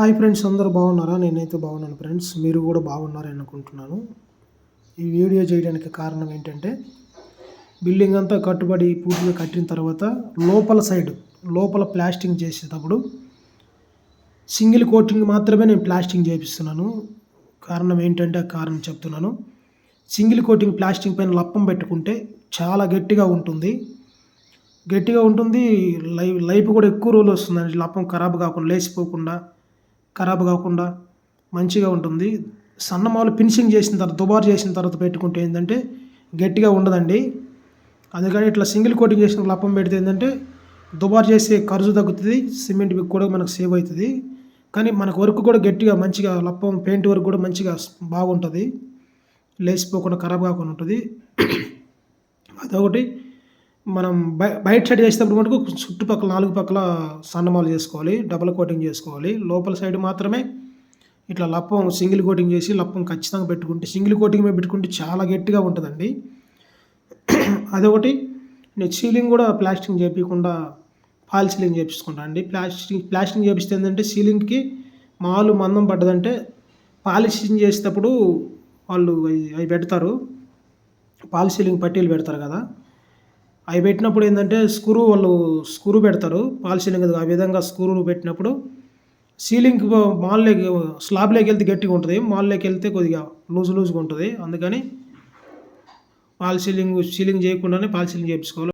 Hi friends అందరూ బాగున్నారా? నేనైతే బాగున్నాను ఫ్రెండ్స్ మీరు కూడా బాగున్నారని అనుకుంటున్నాను. ఈ వీడియో చేయడానికి కారణం ఏంటంటే బిల్డింగ్ అంతా కట్టుబడి పూర్తిగా కట్టిన తర్వాత లోపల సైడ్ లోపల ప్లాస్టింగ్ చేసేటప్పుడు సింగిల్ కోటింగ్ మాత్రమే నేను ప్లాస్టింగ్ చేపిస్తున్నాను. కారణం ఏంటంటే కారణం చెప్తున్నాను. సింగిల్ కోటింగ్ ప్లాస్టింగ్ పైన లప్పం పెట్టుకుంటే చాలా గట్టిగా ఉంటుంది. గట్టిగా ఉంటుంది లైఫ్ లైఫ్ కూడా ఎక్కువ రోజులు వస్తుందండి. లప్పం ఖరాబ్ కాకుండా లేచిపోకుండా ఖరాబ్ కాకుండా మంచిగా ఉంటుంది. సన్నమాలు ఫినిషింగ్ చేసిన తర్వాత దుబారు చేసిన తర్వాత పెట్టుకుంటే ఏంటంటే గట్టిగా ఉండదండి. అందుకని ఇట్లా సింగిల్ కోటింగ్ చేసిన లప్పం పెడితే ఏంటంటే దుబారు చేసే ఖర్చు తగ్గుతుంది సిమెంట్ కూడా మనకు సేవ్ అవుతుంది. కానీ మనకు వర్క్ కూడా గట్టిగా మంచిగా లప్పం పెయింట్ వర్క్ కూడా మంచిగా బాగుంటుంది. లేచిపోకుండా ఖరాబ్ కాకుండా ఉంటుంది. అదొకటి. మనం బై బయట సైడ్ చేసేటప్పుడు మటుకు చుట్టుపక్కల నాలుగు పక్కల సన్నమాలు చేసుకోవాలి డబల్ కోటింగ్ చేసుకోవాలి. లోపల సైడ్ మాత్రమే ఇట్లా లప్పం సింగిల్ కోటింగ్ చేసి లప్పం ఖచ్చితంగా పెట్టుకుంటే సింగిల్ కోటింగ్ మీద పెట్టుకుంటే చాలా గట్టిగా ఉంటుందండి. అదొకటి. నేను సీలింగ్ కూడా ప్లాస్టింగ్ చేయకుండా ఫాల్ సీలింగ్ చేపించుకుంటా అండి. ప్లాస్టింగ్ ప్లాస్టింగ్ చేపిస్తే ఏంటంటే సీలింగ్కి మాలు మందం పడ్డదంటే పాలిషింగ్ చేసేటప్పుడు వాళ్ళు అవి పెడతారు. పాల్ సీలింగ్ పట్టీలు పెడతారు కదా. అవి పెట్టినప్పుడు ఏంటంటే స్క్రూ వాళ్ళు స్క్రూ పెడతారు పాల్ సీలింగ్ ఆ విధంగా స్క్రూ పెట్టినప్పుడు సీలింగ్ మాల్లోకి స్లాబ్లోకి వెళ్తే గట్టిగా ఉంటుంది మాల్లోకి వెళ్తే కొద్దిగా లూజ్ లూజ్గా ఉంటుంది. అందుకని పాల్ సీలింగ్ సీలింగ్ చేయకుండానే పాల్ సీలింగ్ చేయించుకోవాలి.